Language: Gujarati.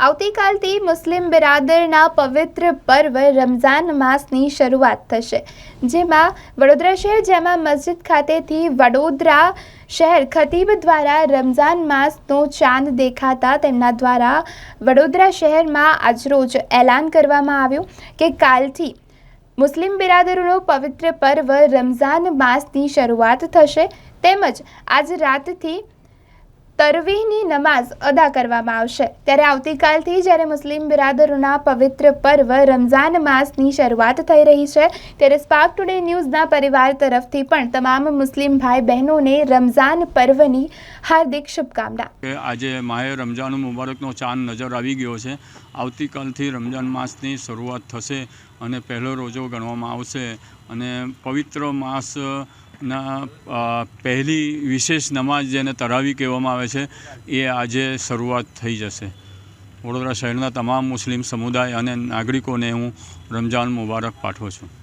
આવતીકાલથી મુસ્લિમ બિરાદરના પવિત્ર પર્વ રમઝાન માસની શરૂઆત થશે. જેમાં વડોદરા શહેર, જેમાં મસ્જિદ ખાતેથી વડોદરા શહેર ખતીબ દ્વારા રમઝાન માસનો ચાંદ દેખાતા તેમના દ્વારા વડોદરા શહેરમાં આજરોજ એલાન કરવામાં આવ્યું કે કાલથી મુસ્લિમ બિરાદરોનો પવિત્ર પર્વ રમઝાન માસની શરૂઆત થશે. તેમજ આજ રાતથી તરવીહની નમાઝ અદા કરવામાં આવશે. ત્યારે આવતીકાલથી જ્યારે મુસ્લિમ બિરાદરોના પવિત્ર પર્વ રમઝાન માસની શરૂઆત થઈ રહી છે, ત્યારે સ્પાર્ક ટુડે ન્યૂઝના પરિવાર તરફથી પણ તમામ મુસ્લિમ ભાઈ બહેનોને રમઝાન પર્વની હાર્દિક શુભકામના. આજે માહે રમઝાન મુબારકનો ચાંદ નજર આવી ગયો છે. આવતીકાલથી રમઝાન માસની શરૂઆત થશે અને પહેલો રોજો ગણવામાં આવશે. અને પવિત્ર માસના અ, પહેલી વિશેષ નમાઝ જેને તરાવી કહેવામાં આવે છે એ આજે શરૂઆત થઈ જશે. વડોદરા શહેરના તમામ મુસ્લિમ સમુદાય અને નાગરિકોને હું રમજાન મુબારક પાઠવું છું.